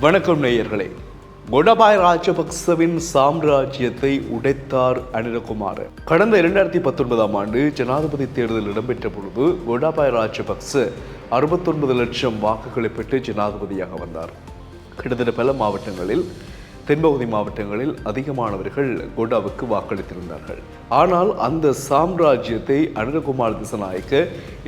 வணக்கம் நேயர்களே. கொடபாய் ராஜபக்சவின் சாம்ராஜ்யத்தை உடைத்தார் அனிலகுமார் கடந்த இரண்டாயிரத்தி பத்தொன்பதாம் ஆண்டு ஜனாதிபதி தேர்தல் இடம்பெற்ற பொழுது கோடாபாய ராஜபக்ச அறுபத்தொன்பது லட்சம் வாக்குகளை பெற்று ஜனாதிபதியாக வந்தார். கிட்டத்தட்ட பல மாவட்டங்களில் தென்பகுதி மாவட்டங்களில் அதிகமானவர்கள் கோடாவுக்கு வாக்களித்திருந்தார்கள். ஆனால் அந்த சாம்ராஜ்யத்தை அனிலகுமார் திசநாயக்க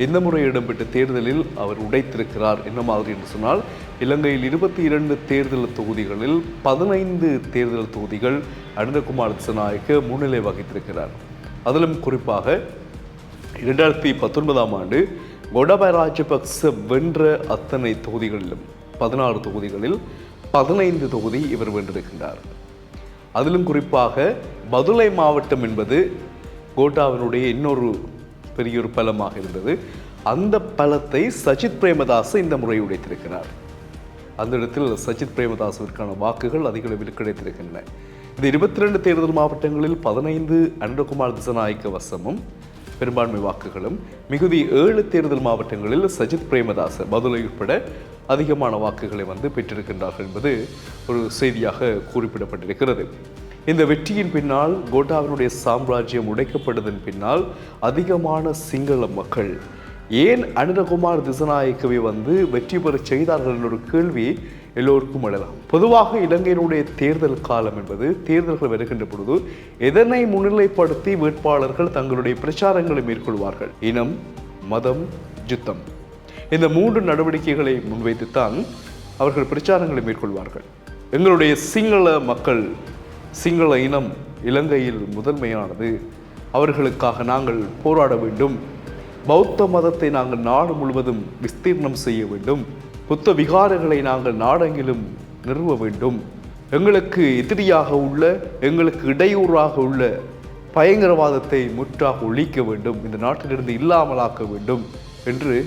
இந்த முறை இடம்பெற்ற தேர்தலில் அவர் உடைத்திருக்கிறார் என்ன மாதிரி என்று சொன்னால் இலங்கையில் இருபத்தி இரண்டு தேர்தல் தொகுதிகளில் பதினைந்து தேர்தல் தொகுதிகள் அனிலகுமார் திசநாயக்க முன்னிலை வகித்திருக்கிறார். அதிலும் குறிப்பாக இரண்டாயிரத்தி பத்தொன்பதாம் ஆண்டு கொடப ராஜபக்ச வென்ற அத்தனை தொகுதிகளிலும் பதினாறு தொகுதிகளில் பதினைந்து தொகுதி இவர் வென்றிருக்கின்றார். அதிலும் குறிப்பாக பதுளை மாவட்டம் என்பது கோட்டாவினுடைய இன்னொரு பெரிய ஒரு பலமாக இருந்தது. அந்த பலத்தை சஜித் பிரேமதாஸ் இந்த முறை உடைத்திருக்கிறார். அந்த இடத்தில் சஜித் பிரேமதாசுவிற்கான வாக்குகள் அதிக அளவில் கிடைத்திருக்கின்றன. இந்த இருபத்தி ரெண்டு தேர்தல் மாவட்டங்களில் பதினைந்து அன்றகுமார் திசநாயக்க வசமும் பெரும்பான்மை வாக்குகளும் மிகுதி ஏழு தேர்தல் மாவட்டங்களில் சஜித் பிரேமதாச பதுளை உட்பட அதிகமான வாக்குகளை வந்து பெற்றிருக்கின்றார்கள் என்பது ஒரு செய்தியாக குறிப்பிடப்பட்டிருக்கிறது. இந்த வெற்றியின் பின்னால் கோட்டாவினுடைய சாம்ராஜ்யம் உடைக்கப்பட்டதன் பின்னால் அதிகமான சிங்கள மக்கள் ஏன் அனிலகுமார் திசநாயக்கவை வந்து வெற்றி பெற செய்தார்கள் என்ற ஒரு கேள்வி எல்லோருக்கும் எழலாம். பொதுவாக இலங்கையினுடைய தேர்தல் காலம் என்பது தேர்தல்கள் வருகின்ற பொழுது எதனை முன்னிலைப்படுத்தி வேட்பாளர்கள் தங்களுடைய பிரச்சாரங்களை மேற்கொள்வார்கள்? இனம் மதம் யுத்தம். இந்த மூன்று நடவடிக்கைகளை முன்வைத்துத்தான் அவர்கள் பிரச்சாரங்களை மேற்கொள்வார்கள். எங்களுடைய சிங்கள மக்கள் சிங்கள இனம் இலங்கையில் முதன்மையானது. அவர்களுக்காக நாங்கள் போராட வேண்டும். பௌத்த மதத்தை நாங்கள் நாடு முழுவதும் விஸ்தீர்ணம் செய்ய வேண்டும். புத்த விகாரங்களை நாங்கள் நாடெங்கிலும் நிறுவ வேண்டும். எங்களுக்கு எதிரியாக உள்ள எங்களுக்கு இடையூறாக உள்ள பயங்கரவாதத்தை முற்றாக ஒழிக்க வேண்டும். இந்த நாட்டிலிருந்து இல்லாமலாக்க வேண்டும் என்று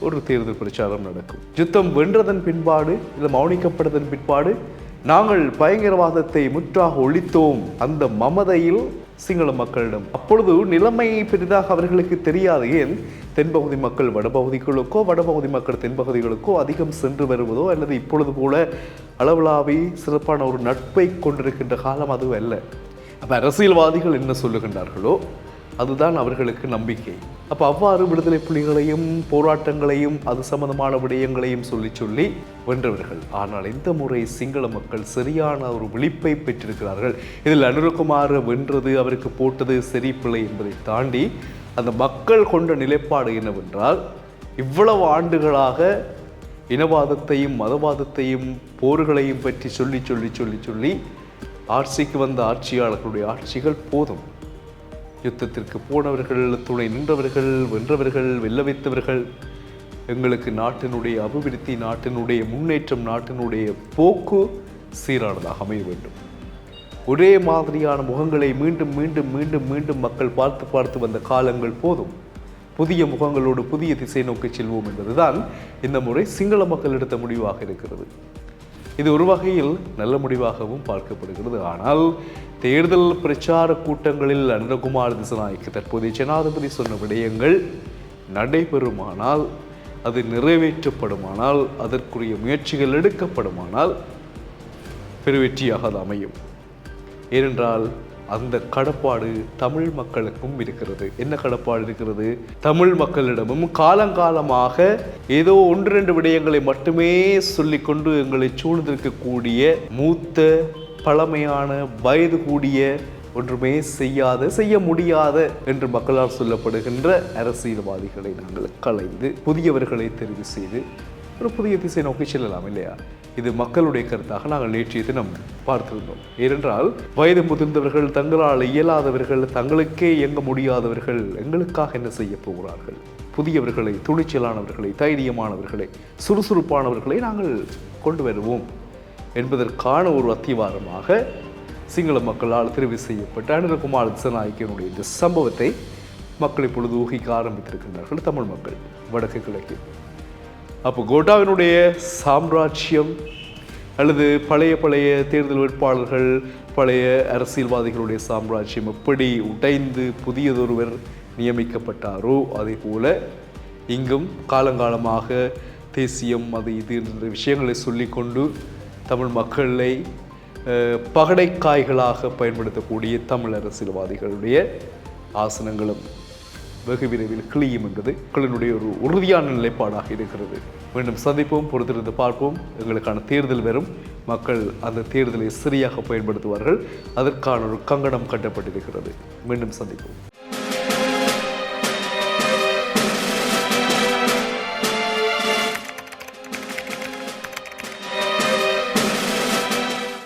ஒரு தேர்தல் பிரச்சாரம் நடக்கும். யுத்தம் வென்றதன் பின்பாடு இல்லை மௌனிக்கப்பட்டதன் பின்பாடு நாங்கள் பயங்கரவாதத்தை முற்றாக ஒழித்தோம். அந்த மமதையில் சிங்கள மக்களிடம். அப்பொழுது நிலைமை பெரிதாக அவர்களுக்கு தெரியாது. ஏன்? தென்பகுதி மக்கள் வடபகுதிகளுக்கோ வடபகுதி மக்கள் தென்பகுதிகளுக்கோ அதிகம் சென்று வருவதோ அல்லது இப்பொழுது போல அளவலாவி சிறப்பான ஒரு நட்பை கொண்டிருக்கின்ற காலம் அதுவும் அல்ல அப்ப அரசியல்வாதிகள் என்ன சொல்லுகின்றார்களோ அதுதான் அவர்களுக்கு நம்பிக்கை. அப்போ அவ்வாறு விடுதலை புலிகளையும் போராட்டங்களையும் அது சம்பந்தமான விடயங்களையும் சொல்லி சொல்லி வென்றவர்கள். ஆனால் இந்த முறை சிங்கள மக்கள் சரியான ஒரு விழிப்பை பெற்றிருக்கிறார்கள். இதில் அனுரகுமார் வென்றது அவருக்கு போட்டது சரி பிள்ளை என்பதை தாண்டி அந்த மக்கள் கொண்ட நிலைப்பாடு என்னவென்றால் இவ்வளவு ஆண்டுகளாக இனவாதத்தையும் மதவாதத்தையும் போர்களையும் பற்றி சொல்லி சொல்லி சொல்லி சொல்லி ஆட்சிக்கு வந்த ஆட்சியாளர்களுடைய ஆட்சிகள் போதும். யுத்தத்திற்கு போனவர்கள் துணை நின்றவர்கள் வென்றவர்கள் வெல்ல வைத்தவர்கள் எங்களுக்கு நாட்டினுடைய அபிவிருத்தி நாட்டினுடைய முன்னேற்றம் நாட்டினுடைய போக்கு சீரானதாக அமைய வேண்டும். ஒரே மாதிரியான முகங்களை மீண்டும் மீண்டும் மீண்டும் மீண்டும் மக்கள் பார்த்து பார்த்து வந்த காலங்கள் போதும். புதிய முகங்களோடு புதிய திசை நோக்கி செல்வோம் என்பதுதான் இந்த முறை சிங்கள மக்கள் எடுத்த முடிவாக இருக்கிறது. இது ஒரு வகையில் நல்ல முடிவாகவும் பார்க்கப்படுகிறது. ஆனால் தேர்தல் பிரச்சார கூட்டங்களில் அனந்தகுமார் திசநாய்க்கு தற்போதைய ஜனாதிபதி சொன்ன விடயங்கள் நடைபெறுமானால் அது நிறைவேற்றப்படுமானால் அதற்குரிய முயற்சிகள் எடுக்கப்படுமானால் பெருவெற்றியாக அது அமையும். ஏனென்றால் அந்த கடப்பாடு தமிழ் மக்களுக்கும் இருக்கிறது. என்ன கடப்பாடு இருக்கிறது? தமிழ் மக்களிடமும் காலங்காலமாக ஏதோ ஒன்று ரெண்டு விடயங்களை மட்டுமே சொல்லிக்கொண்டு எங்களை சூழ்ந்திருக்கக்கூடிய மூத்த பழமையான வயது கூடிய ஒன்றுமே செய்யாத செய்ய முடியாத என்று மக்களால் சொல்லப்படுகின்ற அரசியல்வாதிகளை நாங்கள் கலைந்து புதியவர்களை தெரிவு செய்து ஒரு புதிய திசை நோக்கி செல்லலாம் இல்லையா? இது மக்களுடைய கருத்தாக நாங்கள் நேற்றைய தினம் பார்த்திருந்தோம். ஏனென்றால் வயது முதிர்ந்தவர்கள் தங்களால் இயலாதவர்கள் தங்களுக்கே இயங்க முடியாதவர்கள் எங்களுக்காக என்ன செய்ய போகிறார்கள்? புதியவர்களை துணிச்சலானவர்களை தைரியமானவர்களை சுறுசுறுப்பானவர்களை நாங்கள் கொண்டு வருவோம் என்பதற்கான ஒரு அத்திவாரமாக சிங்கள மக்களால் தெரிவு செய்யப்பட்ட அனிலகுமார் திசநாயக்கனுடைய இந்த சம்பவத்தை மக்கள் இப்பொழுது ஊகிக்க ஆரம்பித்திருக்கின்றார்கள் தமிழ் மக்கள் வடக்கு கிழக்கில். அப்போ கோட்டாவினுடைய சாம்ராஜ்யம் அல்லது பழைய பழைய தேர்தல் வேட்பாளர்கள் பழைய அரசியல்வாதிகளுடைய சாம்ராஜ்யம் எப்படி உடைந்து புதியதொருவர் நியமிக்கப்பட்டாரோ அதே போல இங்கும் காலங்காலமாக தேசியம் அது இது என்ற விஷயங்களை சொல்லிக்கொண்டு தமிழ் மக்களை பகடைக்காய்களாக பயன்படுத்தக்கூடிய தமிழ் அரசியல்வாதிகளுடைய ஆசனங்களும் வெகு விரைவில் கிளியும் என்பது மக்களினுடைய ஒரு உறுதியான நிலைப்பாடாக இருக்கிறது. மீண்டும் சந்திப்போம் பொறுத்திருந்து பார்ப்போம். எங்களுக்கான தேர்தல் வரும். மக்கள் அந்த தேர்தலை சரியாக பயன்படுத்துவார்கள். அதற்கான ஒரு கங்கணம் கட்டப்பட்டிருக்கிறது. மீண்டும் சந்திப்போம்.